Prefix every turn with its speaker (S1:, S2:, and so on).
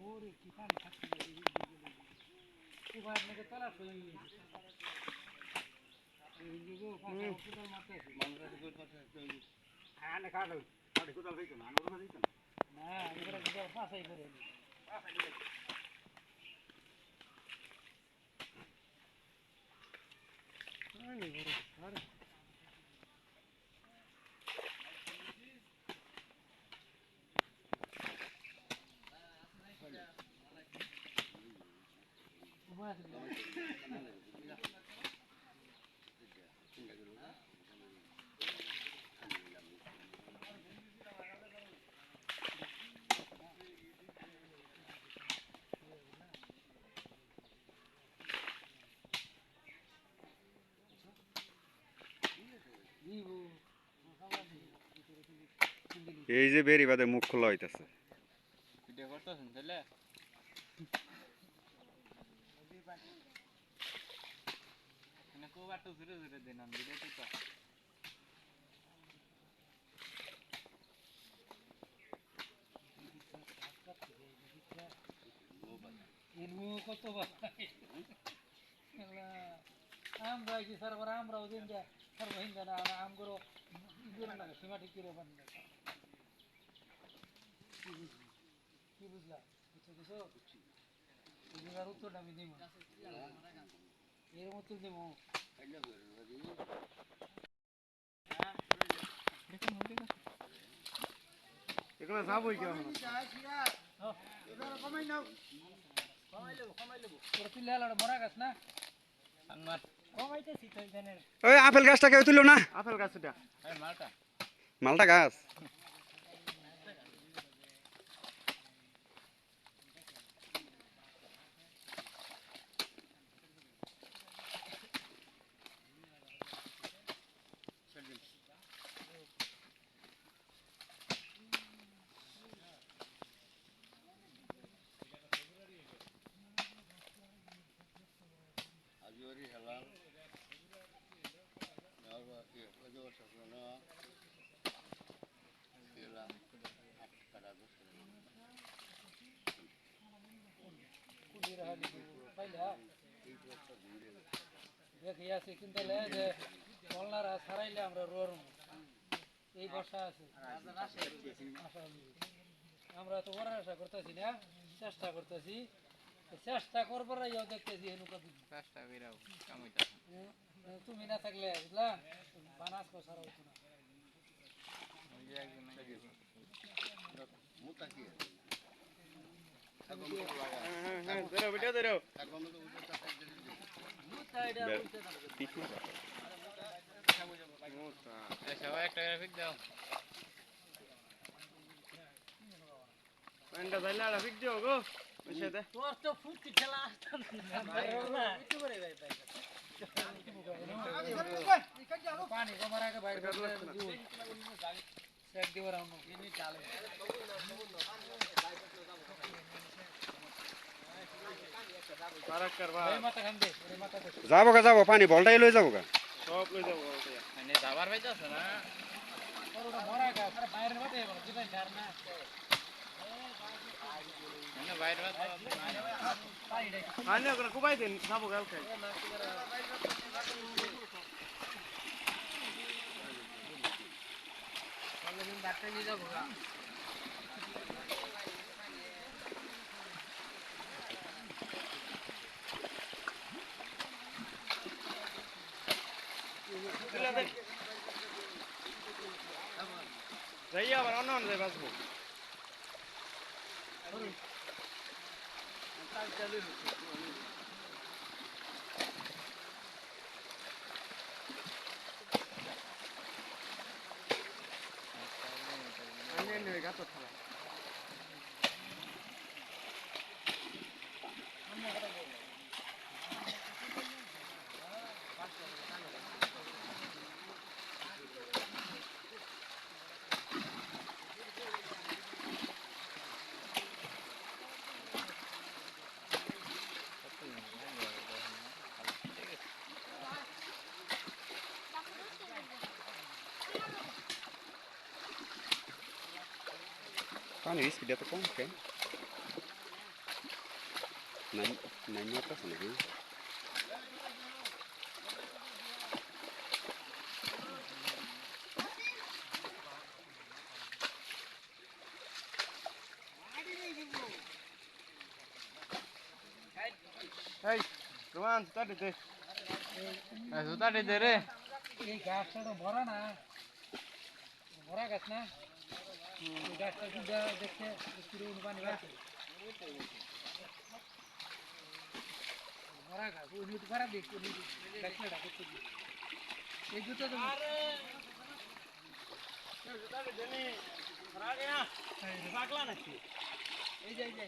S1: ওরে কি পানি গেলে। এবার আপনাকে কোদাল মারতেছে। না,
S2: এই যে বেরি বাদে মুখ খোলা হইতাছে
S3: একটু ধীরে ধীরে দিন আমি ভিডিও তো
S1: কত আমরা কি সরবর আমরা ওদিন যা সর্ব হিন্দা না আম করো ইগুলো না সীমা ঠিক করে বান কি বুঝলা? বুঝছ এগুলার উত্তরটা আমি দিব। এর মতো দিব।
S2: এগুলো যাবই কেমন
S1: তোর পিলে আলাদা মরা গাছ না
S3: আমার
S1: কমাইতেছি তো এখানে
S2: ওই আপেল গাছটা কেউ তুলো
S1: কিন্তু লে যে কলনারা ছাড়াইলে আমরা রোর এই বর্ষা আছে আমরা তো ওরা আশা করতেছি না চেষ্টা করতেছি চেষ্টা করবার ইয়ে দেখতেছি এনুকা দিদি
S3: কাজটা বেরাও কামাইতা
S1: তুমি না থাকলে বুঝলা? বানাস সারা হতো না।
S3: ওই যে একজন
S4: ভিডিও ধরো
S3: এই সবাই একটা গ্রাফিক দাও।
S4: প্যান্টটা ধরলে ভিডিও গো।
S2: যাব গা যাব পানি বলটাই লই যাব গা।
S4: সব লই যাব
S3: যাবার পাইতাছ না?
S1: তোর
S3: মানে বাইরে বাদ
S1: পানি দেখ
S4: আনে ওখানে যাব গাল আবার অন্য অন্য Там тебя лыжи. Fani riski detta konke. Nan nanyata apa sih Hey, tuan, sudah deh. Eh, sudah deh deh.
S1: Ini gasnya itu boran ah. Boran gas.
S4: এই যে এই যে।